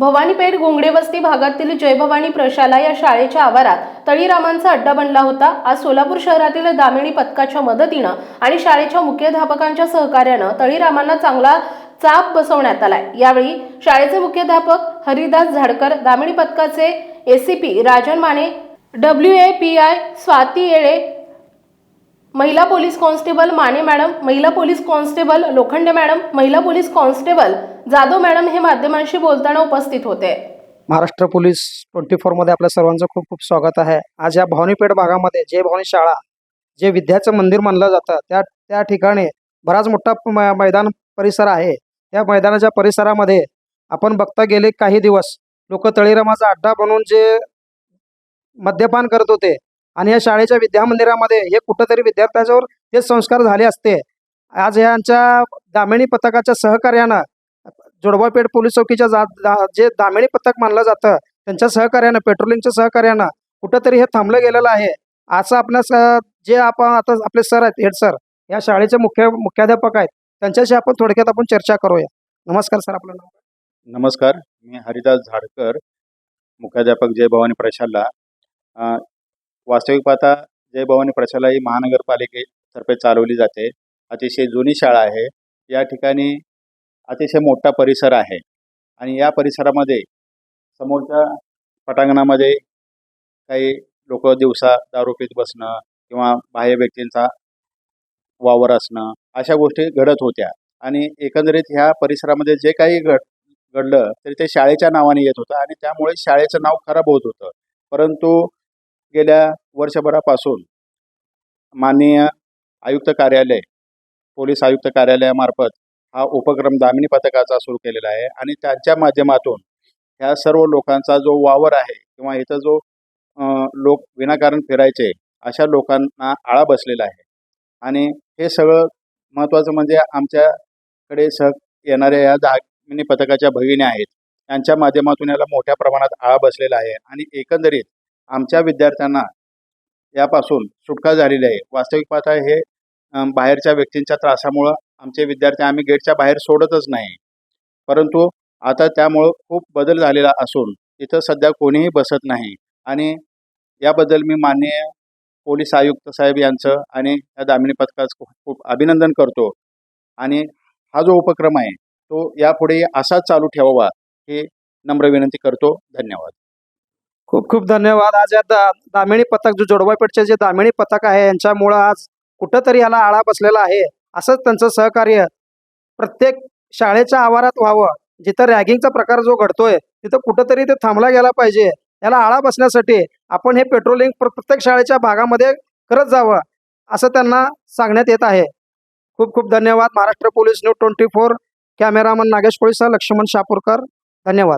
भवानीपेठ गोंगडे वस्ती भागातील जयभवानी प्रशाला या शाळेच्या आवारात तळीरामांचा अड्डा बनला होता. आज सोलापूर शहरातील दामिणी पथकाच्या मदतीनं आणि शाळेच्या मुख्याध्यापकांच्या सहकार्यानं तळीरामांना चांगला चाप बसवण्यात आलाय. यावेळी शाळेचे मुख्याध्यापक हरिदास झाडकर दामिणी पथकाचे ACP Rajan Mane W A P I Swati Yele महिला पोलीस कॉन्स्टेबल माने मॅडम महिला पोलीस कॉन्स्टेबल लोखंडे मॅडम महिला पोलीस कॉन्स्टेबल जाधव मॅडम हे माध्यमांशी बोलताना उपस्थित होते. महाराष्ट्र पोलीस ट्वेंटी फोरमध्ये आपल्या सर्वांचं खूप खूप स्वागत आहे. आज या भवानीपेठ भागामध्ये जे भवानी शाळा जे विद्याचं मंदिर मानलं जातं त्या त्या ठिकाणी बराच मोठा मैदान परिसर आहे. त्या मैदानाच्या परिसरामध्ये आपण बघता गेले काही दिवस लोक तळीरामाचा अड्डा बनवून जे मद्यपान करत होते आणि या शाळेच्या विद्यामंदिरामध्ये हे कुठंतरी विद्यार्थ्यांच्यावर हे संस्कार झाले असते. आज यांच्या दामिणी पथकाच्या सहकार्यानं जोडबापेठ पोलीस चौकीच्या जा दा- जे दामिणी पथक मानलं जातं त्यांच्या सहकार्यानं पेट्रोलिंगच्या सहकार्यानं कुठंतरी हे थांबलं गेलेलं आहे. असं आपल्या जे आपण आता आपले सर आहेत हेड सर या शाळेचे मुख्य मुख्याध्यापक आहेत त्यांच्याशी आपण थोडक्यात आपण चर्चा करूया. नमस्कार सर आपलं नाव? नमस्कार मी हरिदास झाडकर मुख्याध्यापक जय भवानी प्रशाला वास्तविक पाहता जय भवानी प्रशाला ही महानगरपालिकेतर्फे चालवली जाते. अतिशय जुनी शाळा आहे. या ठिकाणी अतिशय मोठा परिसर आहे. आणि या परिसरामध्ये समोरच्या पटांगणामध्ये काही लोक दिवसा दारू पीत बसणं किंवा बाह्य व्यक्तींचा वावर असणं अशा गोष्टी घडत होत्या. आणि एकंदरीत ह्या परिसरामध्ये जे काही घड घडलं तरी ते शाळेच्या नावाने येत होतं आणि त्यामुळे शाळेचं नाव खराब होत होतं. परंतु गेल्या वर्षभरापासून माननीय आयुक्त कार्यालय पोलीस आयुक्त कार्यालयामार्फत हा उपक्रम दामिनी पथकाचा सुरू केलेला आहे आणि त्यांच्या माध्यमातून ह्या सर्व लोकांचा जो वावर आहे किंवा इथं जो लोक विनाकारण फिरायचे अशा लोकांना आळा बसलेला आहे. आणि हे सगळं महत्त्वाचं म्हणजे आमच्याकडे सह येणाऱ्या या दामिनी पथकाच्या भगिनी आहेत. त्यांच्या माध्यमातून याला मोठ्या प्रमाणात आळा बसलेला आहे आणि एकंदरीत आमच्या विद्यार्थ्यांना यापासून सुटका झालेली आहे. वास्तविक पाहता हे बाहेरच्या व्यक्तींच्या त्रासामुळं आमचे विद्यार्थी आम्ही गेटच्या बाहेर सोडतच नाही. परंतु आता त्यामुळं खूप बदल झालेला असून इथं सध्या कोणीही बसत नाही. आणि याबद्दल मी माननीय पोलीस आयुक्त साहेब यांचं आणि या दामिनी पथकाचं खूप खूप अभिनंदन करतो. आणि हा जो उपक्रम आहे तो यापुढे असाच चालू ठेवावा हे नम्र विनंती करतो. धन्यवाद. खूप खूप धन्यवाद. आज या दा दामिणी पथक जो जोडवापेठचे जे दामिणी पथक आहे यांच्यामुळं आज कुठंतरी याला आळा बसलेला आहे. असंच त्यांचं सहकार्य प्रत्येक शाळेच्या आवारात व्हावं. जिथं रॅगिंगचा प्रकार जो घडतोय तिथं कुठंतरी ते थांबला गेला पाहिजे. याला आळा बसण्यासाठी आपण हे पेट्रोलिंग प्रत्येक शाळेच्या भागामध्ये करत जावं असं त्यांना सांगण्यात येत आहे. खूप खूप धन्यवाद. Maharashtra police news twenty four cameraman Nagesh कोळीसह Laxman Shapurkar. धन्यवाद.